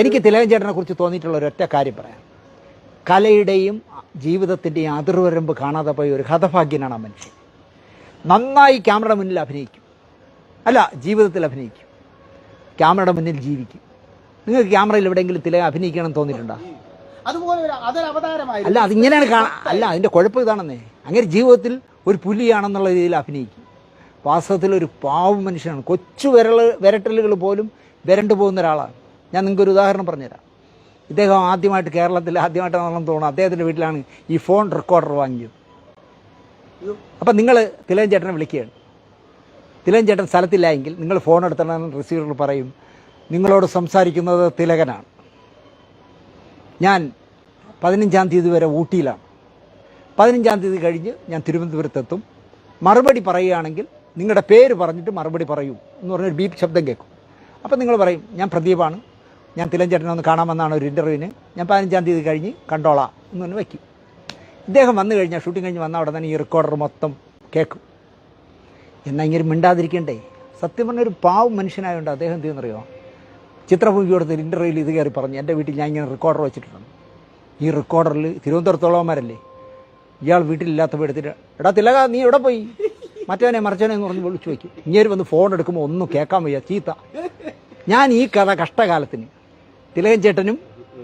എനിക്ക് തിലകൻ ചേട്ടനെ കുറിച്ച് തോന്നിയിട്ടുള്ള ഒരൊറ്റ കാര്യം പറയാം. കലയുടെയും ജീവിതത്തിന്റെയും അതിർവരമ്പ് കാണാതെ പോയ ഒരു ഹതഭാഗ്യനാണ് ആ മനുഷ്യൻ. നന്നായി ക്യാമറയുടെ മുന്നിൽ അഭിനയിക്കും. അല്ല ജീവിതത്തിൽ അഭിനയിക്കും. ക്യാമറയുടെ മുന്നിൽ ജീവിക്കും. നിങ്ങൾക്ക് ക്യാമറയിൽ എവിടെയെങ്കിലും തിലകൻ അഭിനയിക്കണം തോന്നിയിട്ടുണ്ടോ? അല്ല അതിങ്ങനെയാണ് കാണാൻ അല്ല അതിന്റെ കുഴപ്പം ഇതാണെന്നേ. അങ്ങനെ ജീവിതത്തിൽ ഒരു പുലിയാണെന്നുള്ള രീതിയിൽ അഭിനയിക്കും. വാസ്തവത്തിൽ ഒരു പാവം മനുഷ്യനാണ്. കൊച്ചു വിരൽ വിരട്ടലുകൾ പോലും വിരണ്ടു പോകുന്ന ഒരാളാണ്. ഞാൻ നിങ്ങൾക്ക് ഒരു ഉദാഹരണം പറഞ്ഞുതരാം. ഇദ്ദേഹം ആദ്യമായിട്ട് കേരളത്തിൽ ആദ്യമായിട്ടാണെന്ന് തോന്നുന്നു. അദ്ദേഹത്തിന്റെ വീട്ടിലാണ് ഈ ഫോൺ റെക്കോർഡർ വാങ്ങിയത്. അപ്പം നിങ്ങൾ തിലയൻ ചേട്ടനെ വിളിക്കുകയാണ്. തിലകൻ ചേട്ടൻ സ്ഥലത്തില്ല എങ്കിൽ നിങ്ങൾ ഫോൺ എടുത്തണമെന്ന് റിസീവറിൽ പറയും. നിങ്ങളോട് സംസാരിക്കുന്നത് തിലകനാണ്. ഞാൻ പതിനഞ്ചാം തീയതി വരെ ഊട്ടിയിലാണ്. പതിനഞ്ചാം തീയതി കഴിഞ്ഞ് ഞാൻ തിരുവനന്തപുരത്തെത്തും മറുപടി പറയുകയാണെങ്കിൽ നിങ്ങളുടെ പേര് പറഞ്ഞിട്ട് മറുപടി പറയൂ എന്ന് പറഞ്ഞൊരു ബീപ്പ് ശബ്ദം കേൾക്കും. അപ്പം നിങ്ങൾ പറയും ഞാൻ പ്രദീപാണ്. ഞാൻ തിലഞ്ചേട്ടനെ ഒന്ന് കാണാൻ വന്നാണ് ഒരു ഇന്റർവ്യൂവിന് ഞാൻ പതിനഞ്ചാം തീയതി കഴിഞ്ഞ് കണ്ടോളാം എന്ന് പറഞ്ഞ് വയ്ക്കും. ഇദ്ദേഹം വന്നു കഴിഞ്ഞാൽ ഷൂട്ടിംഗ് കഴിഞ്ഞ് വന്ന അവിടെ തന്നെ ഈ റെക്കോർഡർ മൊത്തം കേൾക്കും. എന്നാൽ ഇങ്ങനെ മിണ്ടാതിരിക്കണ്ടേ? സത്യം പറഞ്ഞ ഒരു പാവം മനുഷ്യനായതുകൊണ്ട് അദ്ദേഹം എന്ത് ചെയ്യുന്നറിയോ? ചിത്രഭൂമി കൊടുത്ത ഇന്റർവ്യൂവിൽ ഇത് കയറി പറഞ്ഞു എന്റെ വീട്ടിൽ ഞാൻ ഇങ്ങനെ റെക്കോർഡർ വെച്ചിട്ടുണ്ട്. ഈ റെക്കോർഡറിൽ തിരുവനന്തപുരത്തോളവന്മാരല്ലേ ഇയാൾ വീട്ടിലില്ലാത്തപ്പോൾ എടുത്തിട്ട് എടാ തിലക നീ എവിടെ പോയി? മറ്റവനെ മറിച്ചവനെ എന്ന് പറഞ്ഞ് വിളിച്ചു വയ്ക്കും. ഇങ്ങനെ വന്ന് ഫോൺ എടുക്കുമ്പോൾ ഒന്നും കേൾക്കാൻ വയ്യ ചീത്ത. ഞാൻ ഈ കഥ കഷ്ടകാലത്തിന് തിലകൻ ചേട്ടനും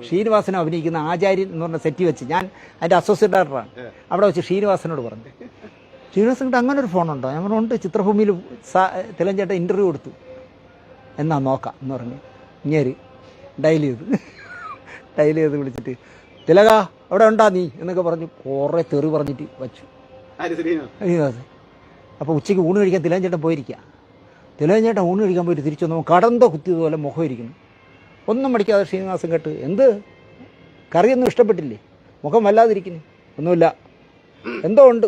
ശ്രീനിവാസനും അഭിനയിക്കുന്ന ആചാര്യൻ എന്ന് പറഞ്ഞ സെറ്റ് വെച്ച് ഞാൻ അതിന്റെ അസോസിയേറ്റ് ഡയറക്ടറാണ് അവിടെ വെച്ച് ശ്രീനിവാസനോട് പറഞ്ഞു. ശ്രീനിവാസൻ കിട്ട അങ്ങനെ ഒരു ഫോണുണ്ടോ ഞാൻ പറഞ്ഞു ഉണ്ട്. ചിത്രഭൂമിയിൽ തിലകൻ ചേട്ടൻ ഇന്റർവ്യൂ കൊടുത്തു. എന്നാ നോക്കാം എന്ന് പറഞ്ഞു ഇങ്ങേര് ഡയൽ ചെയ്ത് ഡയൽ ചെയ്ത് വിളിച്ചിട്ട് തിലക അവിടെ ഉണ്ടാ നീ? എന്നൊക്കെ പറഞ്ഞു കുറേ തെറി പറഞ്ഞിട്ട് വച്ചു. ശ്രീനിവാസൻ ശ്രീനിവാസ്? ശ്രീനിവാസ് അപ്പോൾ ഉച്ചയ്ക്ക് ഊണ് കഴിക്കാൻ തിലകൻ ചേട്ടൻ പോയിരിക്കുക തിലകൻ ചേട്ടൻ ഊണ് കഴിക്കാൻ പോയിട്ട് തിരിച്ചു വന്നപ്പോൾ കടന്തോ കുത്തിയതുപോലെ മുഖം ഇരിക്കുന്നു. ഒന്നും പഠിക്കാതെ ശ്രീനിവാസൻ കേട്ട്. എന്ത്? കറിയൊന്നും ഇഷ്ടപ്പെട്ടില്ലേ? മുഖം വല്ലാതിരിക്കുന്നു. ഒന്നുമില്ല. എന്തോ ഉണ്ട്.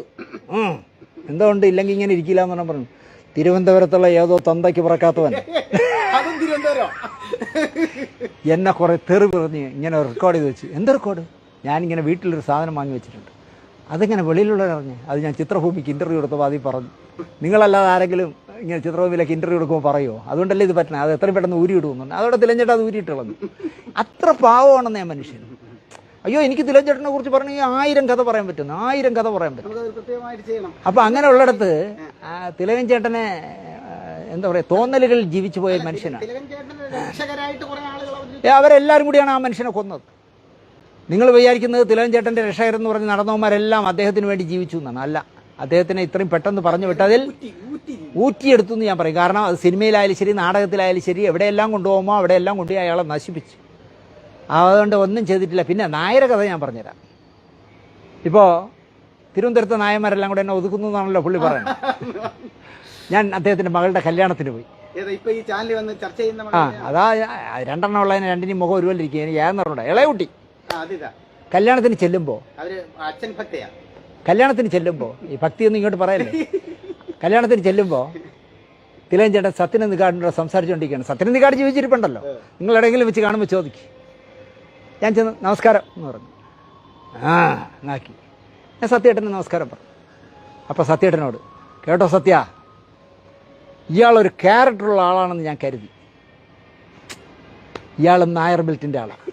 എന്തോ ഉണ്ട് ഇല്ലെങ്കിൽ ഇങ്ങനെ ഇരിക്കില്ല എന്ന് പറഞ്ഞു. തിരുവനന്തപുരത്തുള്ള ഏതോ തന്തയ്ക്ക് പറക്കാത്തവൻ. എന്നെ കുറേ തെറി പറഞ്ഞ് ഇങ്ങനെ റെക്കോർഡ് ചെയ്ത് വെച്ച്. എന്ത് റെക്കോർഡ് ഞാനിങ്ങനെ വീട്ടിലൊരു സാധനം വാങ്ങി വെച്ചിട്ടുണ്ട്. അതിങ്ങനെ വെളിയിലുള്ളവരറിഞ്ഞ് അത് ഞാൻ ചിത്രഭൂമിക്ക് ഇന്റർവ്യൂ കൊടുത്തപ്പോൾ അതിൽ പറഞ്ഞു. നിങ്ങളല്ലാതെ ആരെങ്കിലും ഇങ്ങനെ ചിത്രഭൂമിയിലേക്ക് ഇന്റർവ്യൂ എടുക്കുമ്പോൾ പറയുമോ അതുകൊണ്ടല്ലേ ഇത് പറ്റണേ അത് എത്രയും പെട്ടെന്ന് ഊരി ഇടുമെന്നുണ്ട് അതോടെ തിലഞ്ചേട്ടൻ അത് ഊരിയിട്ടുള്ളത്. അത്ര പാവമാണെന്ന് ഞാൻ മനുഷ്യൻ അയ്യോ എനിക്ക് തിലഞ്ചേട്ടനെ കുറിച്ച് പറഞ്ഞാൽ ആയിരം കഥ പറയാൻ പറ്റുന്നു ആയിരം കഥ പറയാൻ പറ്റും. അപ്പൊ അങ്ങനെ ഉള്ളിടത്ത് തിലകൻ ചേട്ടനെ എന്താ പറയുക തോന്നലുകൾ ജീവിച്ചു പോയ മനുഷ്യനാണ്. അവരെല്ലാരും അവരെല്ലാവരും കൂടിയാണ് ആ മനുഷ്യനെ കൊന്നത്. നിങ്ങൾ വിചാരിക്കുന്നത് തിലകൻ ചേട്ടന്റെ രക്ഷകരെന്ന് പറഞ്ഞ് നടന്നവന്മാരെല്ലാം അദ്ദേഹത്തിന് വേണ്ടി ജീവിച്ചു എന്നാണ്. അല്ല. അദ്ദേഹത്തിനെ ഇത്രയും പെട്ടെന്ന് പറഞ്ഞു വിട്ടതിൽ ഊറ്റി, ഊറ്റി. ഊറ്റിയെടുത്തു എന്ന് ഞാൻ പറയും. കാരണം അത് സിനിമയിലായാലും ശരി നാടകത്തിലായാലും ശരി എവിടെയെല്ലാം കൊണ്ടുപോകുമോ അവിടെയെല്ലാം കൊണ്ടുപോയി അയാളെ നശിപ്പിച്ചു. അതുകൊണ്ട് ഒന്നും ചെയ്തിട്ടില്ല. പിന്നെ നായര കഥ ഞാൻ പറഞ്ഞുതരാം. ഇപ്പോൾ തിരുവനന്തപുരത്തെ നായന്മാരെല്ലാം കൂടെ എന്നെ ഒതുക്കുന്നു എന്നാണല്ലോ പുള്ളി പറയുന്നത്. ഞാൻ അദ്ദേഹത്തിന്റെ മകളുടെ കല്യാണത്തിന് പോയി. ആ അതാ രണ്ടെണ്ണം ഉള്ളതിന് രണ്ടിനും മുഖം ഒരുപോലെ ഇരിക്കുക എനിക്ക് ഏതെന്നുണ്ട് ഇളയ കുട്ടി കല്യാണത്തിന് ചെല്ലുമ്പോൾ അച്ഛൻ ഭക്തയാ. കല്യാണത്തിന് ചെല്ലുമ്പോൾ ഈ ഭക്തി ഒന്നും ഇങ്ങോട്ട് പറയല്ലേ? കല്യാണത്തിന് ചെല്ലുമ്പോൾ തിലയൻ ചേട്ടൻ സത്യനെ നികാടിനോട് സംസാരിച്ചുകൊണ്ടിരിക്കുകയാണ് നികാട് ജീവിച്ചിരിപ്പുണ്ടല്ലോ നിങ്ങൾ എവിടെയെങ്കിലും വെച്ച് കാണുമ്പോൾ ചോദിക്കും. ഞാൻ ചെന്ന് നമസ്കാരം എന്ന് പറഞ്ഞു. ആ എന്നാക്കി ഞാൻ സത്യേട്ടന് നമസ്കാരം പറഞ്ഞു. അപ്പോൾ സത്യേട്ടനോട് കേട്ടോ സത്യ ഇയാളൊരു ക്യാരക്ടറുള്ള ആളാണെന്ന് ഞാൻ കരുതി. ഇയാൾ നായർ ബെൽറ്റിന്റെ ആളാണ്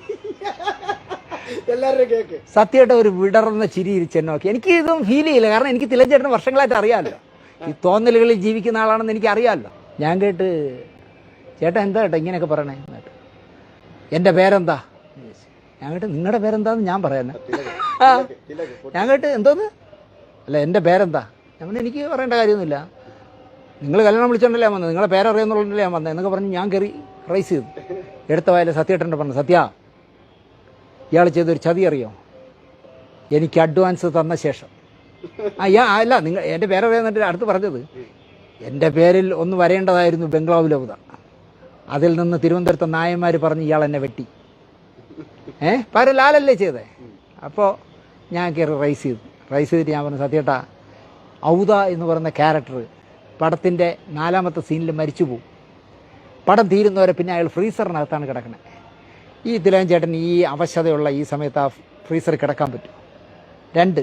കേക്ക്. സത്യമായിട്ട് ഒരു വിടർന്ന ചിരി ഇരിച്ച് നോക്കി. എനിക്ക് ഇതും ഫീൽ ചെയ്യില്ല. കാരണം എനിക്ക് തിലഞ്ചേട്ടന് വർഷങ്ങളായിട്ട് അറിയാമല്ലോ. ഈ തോന്നലുകളിൽ ജീവിക്കുന്ന ആളാണെന്ന് എനിക്ക് അറിയാമല്ലോ. ഞാൻ കേട്ട് ചേട്ടാ എന്താ കേട്ടോ ഇങ്ങനെയൊക്കെ പറയണേ? എന്നിട്ട് എന്റെ എന്റെ പേരെന്താ. ഞാൻ കേട്ട് നിങ്ങളുടെ പേരെന്താന്ന് ഞാൻ പറയാനെ ഞാൻ കേട്ട് എന്തോന്ന്? അല്ല എന്റെ പേരെന്താ? ഞാൻ എനിക്ക് പറയേണ്ട കാര്യമൊന്നുമില്ല. നിങ്ങൾ കല്യാണം വിളിച്ചോണ്ടല്ലേ വന്നത്? നിങ്ങളെ പേരറിയാന്നുള്ളതല്ലേ ഞാൻ വന്നത് എന്നൊക്കെ പറഞ്ഞ് ഞാൻ കയറി റൈസ് ചെയ്തു. എടുത്ത വായാലും സത്യേട്ടന്റെ പറഞ്ഞു സത്യ ഇയാൾ ചെയ്തൊരു ചതി അറിയോ? എനിക്ക് അഡ്വാൻസ് തന്ന ശേഷം. ആ യാ അല്ല നിങ്ങൾ എന്റെ പേരറിയാന്നിട്ട് അടുത്ത് പറഞ്ഞത്. എന്റെ പേരിൽ ഒന്ന് വരേണ്ടതായിരുന്നു ബംഗ്ലാവ് ലഭുത അതിൽ നിന്ന് തിരുവനന്തപുരത്തെ നായന്മാർ പറഞ്ഞ് ഇയാൾ എന്നെ വെട്ടി. ഏ? പകരം ലാലല്ലേ ചെയ്തേ? അപ്പോൾ ഞാൻ കയറി റൈസ് ചെയ്തു. റൈസ് ചെയ്തിട്ട് ഞാൻ പറഞ്ഞു സത്യേട്ടാ ഔദ എന്ന് പറയുന്ന ക്യാരക്ടർ പടത്തിന്റെ നാലാമത്തെ സീനിൽ മരിച്ചു പോകും പടം തീരുന്നവരെ പിന്നെ അയാൾ ഫ്രീസറിനകത്താണ് കിടക്കുന്നത് ഈ തിലകൻ ചേട്ടൻ ഈ അവശതയുള്ള ഈ സമയത്ത് ആ ഫ്രീസറിൽ കിടക്കാൻ പറ്റും. രണ്ട്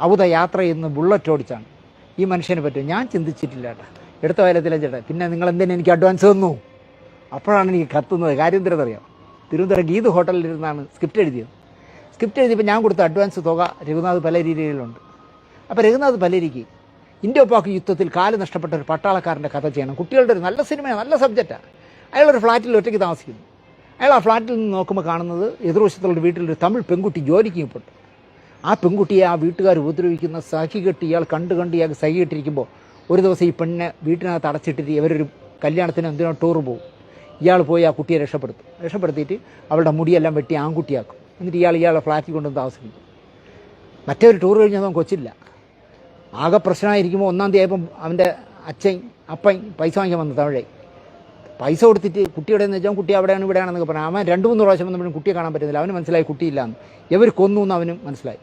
അവത യാത്ര ചെയ്യുന്ന ബുള്ളറ്റ് ഓടിച്ചാണ്. ഈ മനുഷ്യന് പറ്റും ഞാൻ ചിന്തിച്ചിട്ടില്ല കേട്ടോ. എടുത്ത വയലത്തിലെ ചേട്ടാ പിന്നെ നിങ്ങൾ എന്തിനാ എനിക്ക് അഡ്വാൻസ് തന്നു? അപ്പോഴാണ് എനിക്ക് കത്തുന്നത്. കാര്യം എന്തിനറിയാം തിരുവനന്തപുരം ഗീത് ഹോട്ടലിൽ ഇരുന്നാണ് സ്ക്രിപ്റ്റ് എഴുതിയത്. സ്ക്രിപ്റ്റ് എഴുതിയപ്പോൾ ഞാൻ കൊടുത്ത അഡ്വാൻസ് തുക രഘുനാഥ് പല രീതിയിലുണ്ട്. അപ്പോൾ രഘുനാഥ് പലരിക്ക് ഇന്ത്യ പാക് യുദ്ധത്തിൽ കാൽ നഷ്ടപ്പെട്ട ഒരു പട്ടാളക്കാരന്റെ കഥ ചെയ്യണം. കുട്ടികളുടെ ഒരു നല്ല സിനിമയാണ് നല്ല സബ്ജക്റ്റാണ് അയാളൊരു ഫ്ലാറ്റിൽ ഒറ്റയ്ക്ക് താമസിക്കുന്നു. അയാൾ ആ ഫ്ലാറ്റിൽ നിന്ന് നോക്കുമ്പോൾ കാണുന്നത് എതിർവശത്തുള്ള വീട്ടിലൊരു തമിഴ് പെൺകുട്ടി ജോലിക്ക് പെട്ടു ആ പെൺകുട്ടിയെ ആ വീട്ടുകാർ ഉപദ്രവിക്കുന്ന സഖി കെട്ടി ഇയാൾ കണ്ട് കണ്ട് ഇയാൾക്ക് സഖി കെട്ടിരിക്കുമ്പോൾ ഒരു ദിവസം ഈ പെണ്ണിനെ വീട്ടിനകത്ത് അടച്ചിട്ടിട്ട് ഇവരൊരു കല്യാണത്തിന് എന്തിനോ ടൂർ പോകും ഇയാൾ പോയി ആ കുട്ടിയെ രക്ഷപ്പെടുത്തും. രക്ഷപ്പെടുത്തിയിട്ട് അവളുടെ മുടിയെല്ലാം വെട്ടി ആൺകുട്ടിയാക്കും. എന്നിട്ട് ഇയാൾ ഇയാളെ ഫ്ലാറ്റിൽ കൊണ്ടുവന്ന് താമസിക്കും മറ്റേ ഒരു ടൂർ കഴിഞ്ഞാൽ അവൻ കൊച്ചില്ല. ആകെ പ്രശ്നമായിരിക്കുമ്പോൾ ഒന്നാം തീയതി ആയപ്പം അവന്റെ അച്ഛൻ അപ്പൻ പൈസ വാങ്ങിക്കാൻ വന്നു തമിഴേ. പൈസ കൊടുത്തിട്ട് കുട്ടിയുടെ എന്ന് വെച്ചാൽ കുട്ടി അവിടെയാണ് ഇവിടെയാണെന്നൊക്കെ പറഞ്ഞു. അവൻ രണ്ട് മൂന്ന് പ്രാവശ്യം വന്നപ്പോഴും കുട്ടിയെ കാണാൻ പറ്റുന്നില്ല. അവന് മനസ്സിലായി കുട്ടിയില്ലാന്ന്. ഇവർ കൊന്നു എന്ന് അവനും മനസ്സിലായി.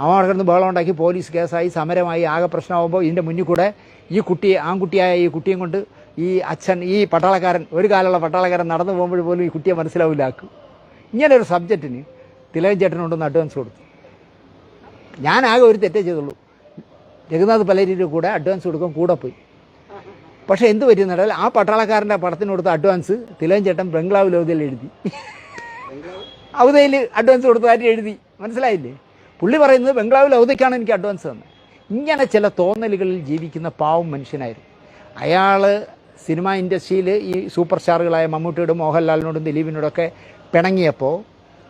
അവൻ അവിടെ കിടന്ന് ബഹളം ഉണ്ടാക്കി പോലീസ് കേസായി സമരമായി ആകെ പ്രശ്നമാകുമ്പോൾ ഇതിന്റെ മുന്നിൽ കൂടെ ഈ കുട്ടിയെ ആൺകുട്ടിയായ ഈ കുട്ടിയും കൊണ്ട് ഈ അച്ഛൻ ഈ പട്ടാളക്കാരൻ ഒരു കാലമുള്ള പട്ടാളക്കാരൻ നടന്നു പോകുമ്പോൾ പോലും ഈ കുട്ടിയെ മനസ്സിലാവില്ല ആക്കും ഇങ്ങനെ ഒരു സബ്ജക്റ്റിന് തിലകൻ ചേട്ടനുണ്ടെന്ന് അഡ്വാൻസ് കൊടുത്തു. ഞാനാകെ ഒരു തെറ്റേ ചെയ്തുള്ളൂ. രഘുനാഥ് പലേരിയുടെ കൂടെ അഡ്വാൻസ് കൊടുക്കാൻ കൂടെ പോയി. പക്ഷേ എന്ത് പറ്റിയെന്നാൽ ആ പട്ടാളക്കാരന്റെ പടത്തിന് കൊടുത്ത അഡ്വാൻസ് തിലകൻ ചേട്ടൻ ബംഗ്ലാവ് ലോകയിൽ എഴുതി. അവധയിൽ അഡ്വാൻസ് കൊടുത്തതായിട്ട് എഴുതി. മനസ്സിലായില്ലേ? പുള്ളി പറയുന്നത് ബംഗ്ലാവിൽ അവധയ്ക്കാണ് എനിക്ക് അഡ്വാൻസ് തന്നത് ഇങ്ങനെ ചില തോന്നലുകളിൽ ജീവിക്കുന്ന പാവം മനുഷ്യനായിരുന്നു. അയാൾ സിനിമ ഇൻഡസ്ട്രിയിൽ ഈ സൂപ്പർ സ്റ്റാറുകളായ മമ്മൂട്ടിയോടും മോഹൻലാലിനോടും ദിലീപിനോടൊക്കെ പിണങ്ങിയപ്പോൾ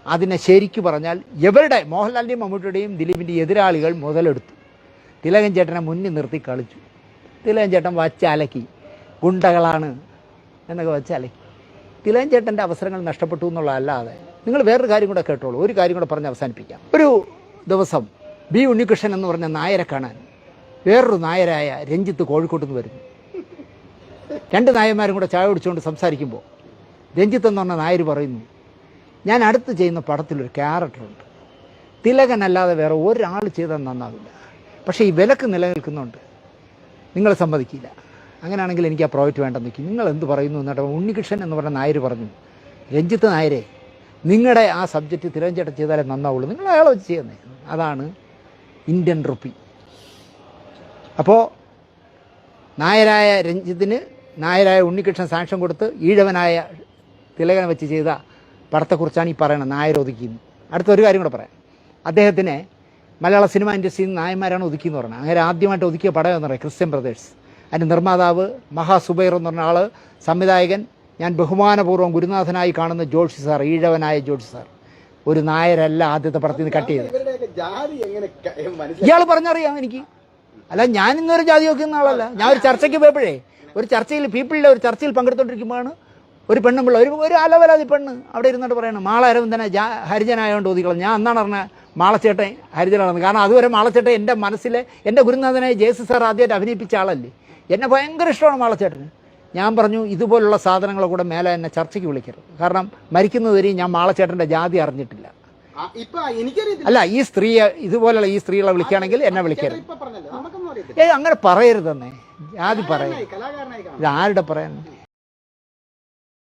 അതിനെ ശരിക്കു പറഞ്ഞാൽ ഇവരുടെ മോഹൻലാലിന്റെയും മമ്മൂട്ടിയുടെയും ദിലീപിന്റെ എതിരാളികൾ മുതലെടുത്തു. തിലകൻ ചേട്ടനെ മുന്നിൽ നിർത്തി കളിച്ചു. തിലകൻ ചേട്ടൻ വച്ചലക്കി ഗുണ്ടകളാണ് എന്നൊക്കെ വച്ചലക്കി തിലകൻ ചേട്ടന്റെ അവസരങ്ങൾ നഷ്ടപ്പെട്ടു എന്നുള്ളതല്ലാതെ നിങ്ങൾ വേറൊരു കാര്യം കൂടെ കേട്ടോളൂ. ഒരു കാര്യം കൂടെ പറഞ്ഞ് അവസാനിപ്പിക്കാം. ഒരു ദിവസം ബി ഉണ്ണികൃഷ്ണൻ എന്ന് പറഞ്ഞ നായരെ കാണാൻ വേറൊരു നായരായ രഞ്ജിത്ത് കോഴിക്കോട്ട് നിന്ന് വരുന്നു. രണ്ട് നായന്മാരും കൂടെ ചായ കുടിച്ചുകൊണ്ട് സംസാരിക്കുമ്പോൾ രഞ്ജിത്ത് എന്ന് പറഞ്ഞ നായർ പറയുന്നു ഞാൻ അടുത്ത് ചെയ്യുന്ന പടത്തിലൊരു ക്യാരക്ടറുണ്ട് തിലകനല്ലാതെ വേറെ ഒരാൾ ചെയ്താൽ നന്നാവില്ല. പക്ഷേ ഈ വിലക്ക് നിലനിൽക്കുന്നുണ്ട്. നിങ്ങൾ സമ്മതിക്കില്ല. അങ്ങനെയാണെങ്കിൽ എനിക്ക് ആ പ്രോജക്റ്റ് വേണ്ടെന്ന് നിൽക്കും നിങ്ങൾ എന്ത് പറയുന്നു എന്നിട്ട് ഉണ്ണികൃഷ്ണൻ എന്ന് പറഞ്ഞ നായർ പറഞ്ഞു. രഞ്ജിത്ത് നായരെ നിങ്ങളുടെ ആ സബ്ജക്റ്റ് തിരഞ്ഞെടുത്ത് ചെയ്താലേ നന്നാവുള്ളൂ. നിങ്ങൾ അയാളെ വെച്ച് ചെയ്യുന്നത് അതാണ് ഇന്ത്യൻ റുപ്പി അപ്പോൾ നായരായ രഞ്ജിത്തിന് നായരായ ഉണ്ണികൃഷ്ണൻ സാക്ഷ്യം കൊടുത്ത് ഈഴവനായ തിലകനെ വെച്ച് ചെയ്ത പടത്തെക്കുറിച്ചാണ് ഈ പറയുന്നത് നായർ അടുത്ത ഒരു കാര്യം കൂടെ പറയാം. അദ്ദേഹത്തിനെ മലയാള സിനിമ ഇൻഡസ്ട്രിയിൽ നിന്ന് നായന്മാരാണ് ഒതുക്കിയെന്ന് പറഞ്ഞത്. അങ്ങനെ ആദ്യമായിട്ട് ഒതുക്കിയ പടം എന്ന് പറയുന്നത് ക്രിസ്ത്യൻ ബ്രദേഴ്സ്. അതിന്റെ നിർമ്മാതാവ് മഹാസുബൈർ എന്ന് പറഞ്ഞ ആൾ സംവിധായകൻ ഞാൻ ബഹുമാനപൂർവം ഗുരുനാഥനായി കാണുന്ന ജോഷി സാർ ഈഴവനായ ജോഷി സാർ. ഒരു നായരല്ല ആദ്യത്തെ പടത്തിൽ നിന്ന് കട്ട് ചെയ്തത്. ക- ഇയാൾ പറഞ്ഞറിയാം എനിക്ക്. അല്ല ഞാൻ ഇന്നൊരു ജാതി നോക്കുന്ന ആളല്ല. ഞാൻ ഒരു ചർച്ചയ്ക്ക് പോയപ്പോഴേ ഒരു ചർച്ചയിൽ പീപ്പിളിലെ ഒരു ചർച്ചയിൽ പങ്കെടുത്തോണ്ടിരിക്കുമ്പോഴാണ് ഒരു പെണ്ണുമ്പിള്ള ഒരു ഒരു അലവലാതി പെണ്ണ് അവിടെ ഇരുന്നിട്ട് പറയണം മാള തന്നെ ജാ ഹരിജനായോണ്ട് ഒതുക്കണം ഞാൻ അന്നാണ് പറഞ്ഞ മാളച്ചേട്ടൻ ഹരിജനാണെന്ന്. കാരണം അതുവരെ മാളച്ചേട്ടൻ എന്റെ മനസ്സിലെ എന്റെ ഗുരുനാഥനെ ജേസു സാർ ആദ്യമായിട്ട് അഭിനയിപ്പിച്ച ആളല്ലേ? എന്നെ ഭയങ്കര ഇഷ്ടമാണ് മാളച്ചേട്ടന്. ഞാൻ പറഞ്ഞു ഇതുപോലുള്ള സാധനങ്ങളെ കൂടെ മേലെ എന്നെ ചർച്ചയ്ക്ക് വിളിക്കരുത്. കാരണം മരിക്കുന്നതുവരെയും ഞാൻ മാളച്ചേട്ടന്റെ ജാതി അറിഞ്ഞിട്ടില്ല. അല്ല ഈ സ്ത്രീയെ ഇതുപോലുള്ള ഈ സ്ത്രീകളെ വിളിക്കുകയാണെങ്കിൽ എന്നെ വിളിക്കരുത്. ഏ അങ്ങനെ പറയരുതെന്നേ. ജാതി പറയരുത്. കാണാം. ഇത് ആരുടെ പറയാൻ